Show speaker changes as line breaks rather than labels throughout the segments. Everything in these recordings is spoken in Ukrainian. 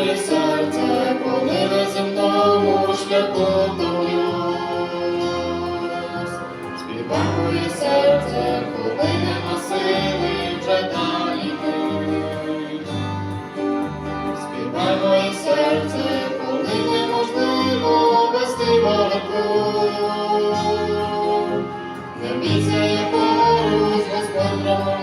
моє серце, коли на земному шляху томлюсь. Співа моє серце, коли нема сили вже далі пить. Співай моє серце, коли неможливо вести боротьбу. Не бійся, я борюсь, Господь,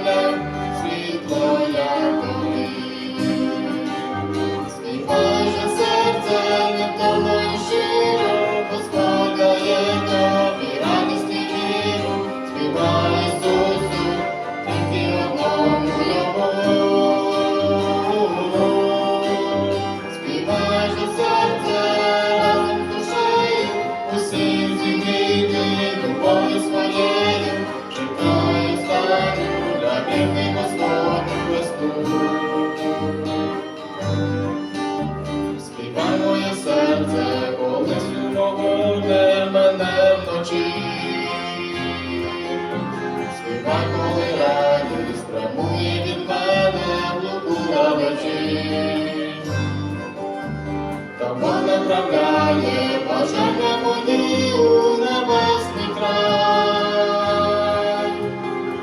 оправдає, пожене мої у небесний край,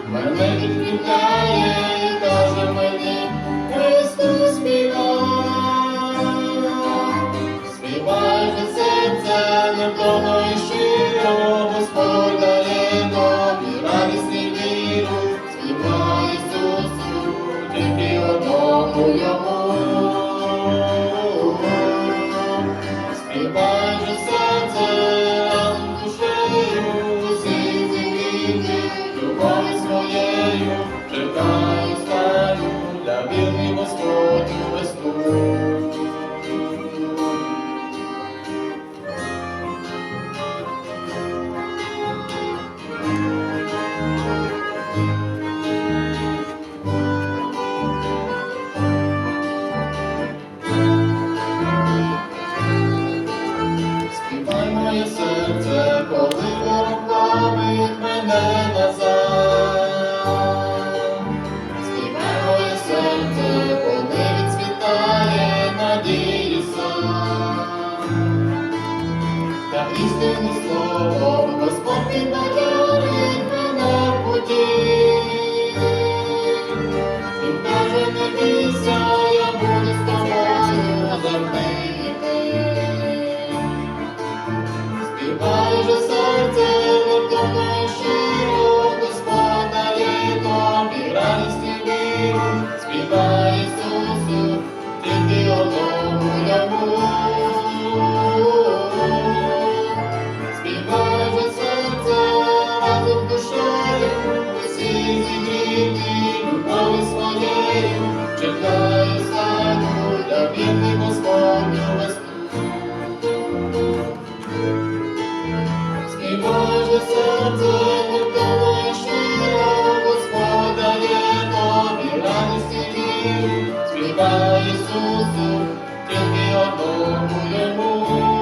мене відвітає і каже мені, Христу співай, співай же серця, невдомо і щиро, Господь дає тобі радість і віру, співає Ісусу, тільки одному йому. істинні слово, Господь підбадьорить мене путі. Сліба Ісусу, тільки одному йому.